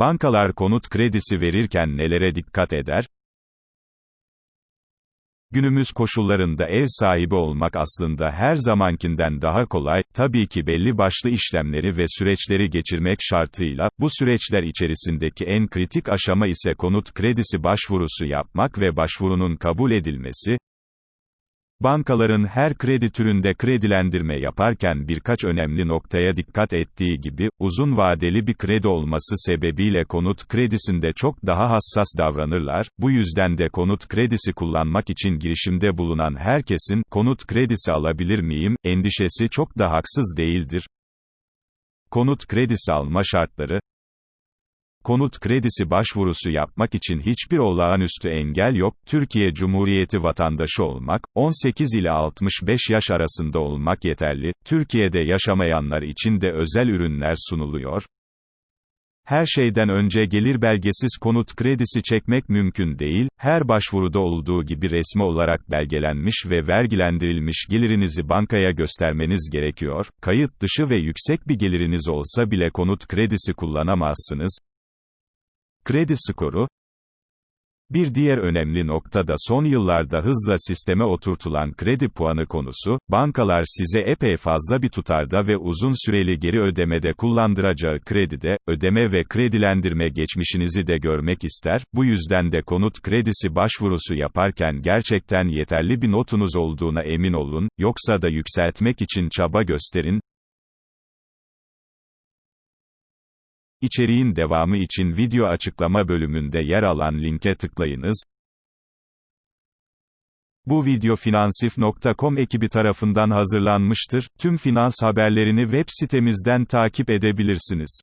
Bankalar konut kredisi verirken nelere dikkat eder? Günümüz koşullarında ev sahibi olmak aslında her zamankinden daha kolay, tabii ki belli başlı işlemleri ve süreçleri geçirmek şartıyla, bu süreçler içerisindeki en kritik aşama ise konut kredisi başvurusu yapmak ve başvurunun kabul edilmesi, Bankaların her kredi türünde kredilendirme yaparken birkaç önemli noktaya dikkat ettiği gibi, uzun vadeli bir kredi olması sebebiyle konut kredisinde çok daha hassas davranırlar, bu yüzden de konut kredisi kullanmak için girişimde bulunan herkesin, konut kredisi alabilir miyim, endişesi çok da haksız değildir. Konut kredisi alma şartları, Konut kredisi başvurusu yapmak için hiçbir olağanüstü engel yok, Türkiye Cumhuriyeti vatandaşı olmak, 18 ile 65 yaş arasında olmak yeterli, Türkiye'de yaşamayanlar için de özel ürünler sunuluyor. Her şeyden önce gelir belgesiz konut kredisi çekmek mümkün değil, her başvuruda olduğu gibi resmi olarak belgelenmiş ve vergilendirilmiş gelirinizi bankaya göstermeniz gerekiyor, kayıt dışı ve yüksek bir geliriniz olsa bile konut kredisi kullanamazsınız, Kredi skoru, bir diğer önemli nokta da son yıllarda hızla sisteme oturtulan kredi puanı konusu, bankalar size epey fazla bir tutarda ve uzun süreli geri ödemede kullandıracağı kredide, ödeme ve kredilendirme geçmişinizi de görmek ister, bu yüzden de konut kredisi başvurusu yaparken gerçekten yeterli bir notunuz olduğuna emin olun, yoksa da yükseltmek için çaba gösterin, İçeriğin devamı için video açıklama bölümünde yer alan linke tıklayınız. Bu video finansif.com ekibi tarafından hazırlanmıştır. Tüm finans haberlerini web sitemizden takip edebilirsiniz.